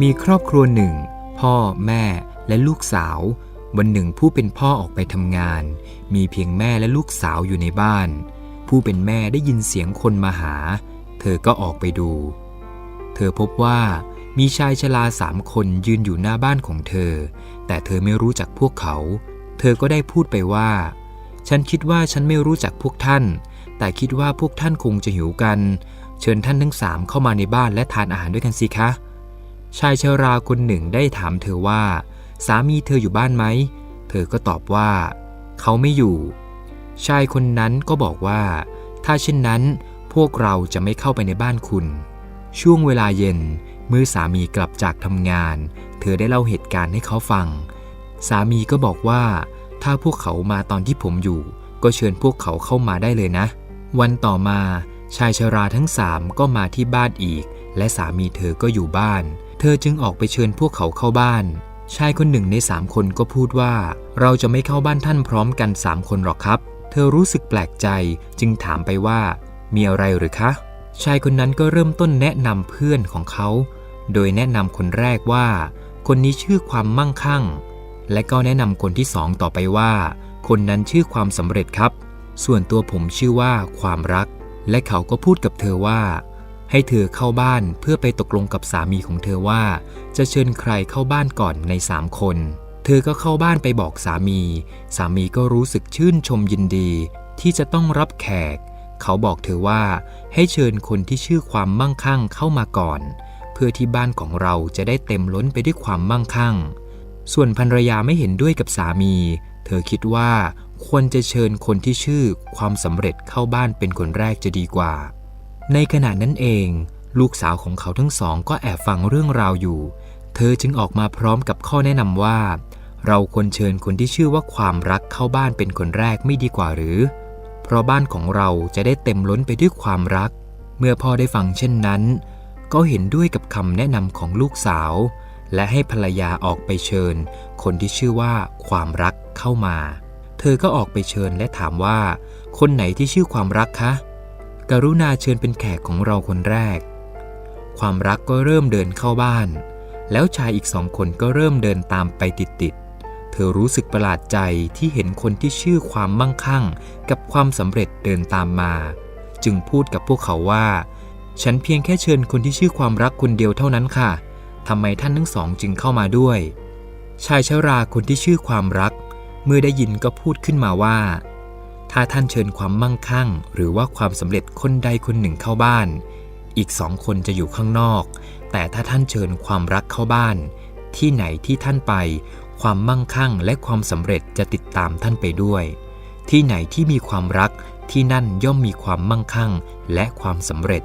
มีครอบครัวหนึ่ง พ่อแม่และลูกสาว วันหนึ่งผู้เป็นพ่อออกไปทำงาน มีเพียงแม่และลูกสาวอยู่ในบ้าน ผู้เป็นแม่ได้ยินเสียงคนมาหา เธอก็ออกไปดู เธอพบว่ามีชายชราสามคนยืนอยู่หน้าบ้านของเธอ แต่เธอไม่รู้จักพวกเขา เธอก็ได้พูดไปว่า ฉันคิดว่าฉันไม่รู้จักพวกท่าน แต่คิดว่าพวกท่านคงจะหิวกัน เชิญท่านทั้งสามเข้ามาในบ้านและทานอาหารด้วยกันสิคะ ชายชราคนหนึ่งได้ถามเธอว่า สามีเธออยู่บ้านไหม เธอก็ตอบว่า เขาไม่อยู่ ชายคนนั้นก็บอกว่า ถ้าเช่นนั้นพวกเราจะไม่เข้าไปในบ้านคุณ ช่วงเวลาเย็นเมื่อสามีกลับจากทำงาน เธอได้เล่าเหตุการณ์ให้เขาฟัง สามีก็บอกว่า ถ้าพวกเขามาตอนที่ผมอยู่ ก็เชิญพวกเขาเข้ามาได้เลยนะ วันต่อมาชายชราทั้งสามก็มาที่บ้านอีก และสามีเธอก็อยู่บ้าน เธอจึงออกไปเชิญพวกเขาเข้าบ้าน ชายคนหนึ่งในสามคนก็พูดว่า เราจะไม่เข้าบ้านท่านพร้อมกันสามคนหรอกครับ เธอรู้สึกแปลกใจจึงถามไปว่า มีอะไรหรือคะ ชายคนนั้นก็เริ่มต้นแนะนำเพื่อนของเขา โดยแนะนำคนแรกว่า คนนี้ชื่อความมั่งคั่ง และก็แนะนำคนที่สองต่อไปว่า คนนั้นชื่อความสำเร็จครับ ส่วนตัวผมชื่อว่าความรัก และเขาก็พูดกับเธอว่า ให้เธอเข้าบ้านเพื่อไปตกลงกับสามีของเธอว่า จะเชิญใครเข้าบ้านก่อนในสามคน เธอก็เข้าบ้านไปบอกสามี สามีก็รู้สึกชื่นชมยินดี ที่จะต้องรับแขก เขาบอกเธอว่าให้เชิญคนที่ชื่อความมั่งคั่งเข้ามาก่อน เพื่อที่บ้านของเราจะได้เต็มล้นไปด้วยความมั่งคั่ง ส่วนภรรยาไม่เห็นด้วยกับสามี เธอคิดว่าควรจะเชิญคนที่ชื่อความสำเร็จเข้าบ้านเป็นคนแรกจะดีกว่า ในขณะนั้นเอง ลูกสาวของเขาทั้งสองก็แอบฟังเรื่องราวอยู่ เธอจึงออกมาพร้อมกับข้อแนะนำว่า เราควรเชิญคนที่ชื่อว่าความรักเข้าบ้านเป็นคนแรกไม่ดีกว่าหรือ เพราะบ้านของเราจะได้เต็มล้นไปด้วยความรัก เมื่อพ่อได้ฟังเช่นนั้น ก็เห็นด้วยกับคำแนะนำของลูกสาว และให้ภรรยาออกไปเชิญ คนที่ชื่อว่าความรักเข้ามา เธอก็ออกไปเชิญและถามว่า คนไหนที่ชื่อความรักคะ กรุณาเชิญเป็นแขกของเราคนแรก ความรักก็เริ่มเดินเข้าบ้าน แล้วชายอีกสองคนก็เริ่มเดินตามไปติดๆ เธอรู้สึกประหลาดใจที่เห็นคนที่ชื่อความมั่งคั่ง กับความสำเร็จเดินตามมา จึงพูดกับพวกเขาว่า ฉันเพียงแค่เชิญคนที่ชื่อความรักคนเดียวเท่านั้นค่ะทำไมท่านทั้งสองจึงเข้ามาด้วย ชายชราคนที่ชื่อความรัก เมื่อได้ยินก็พูดขึ้นมาว่า ถ้าท่านเชิญความมั่งคั่ง หรือว่าความสำเร็จคนใดคนหนึ่งเข้าบ้าน อีกสองคนจะอยู่ข้างนอก แต่ถ้าท่านเชิญความรักเข้าบ้าน ที่ไหนที่ท่านไป ความมั่งคั่งและความสำเร็จจะติดตามท่านไปด้วย ที่ไหนที่มีความรักที่นั่นย่อมมีความมั่งคั่งและความสำเร็จ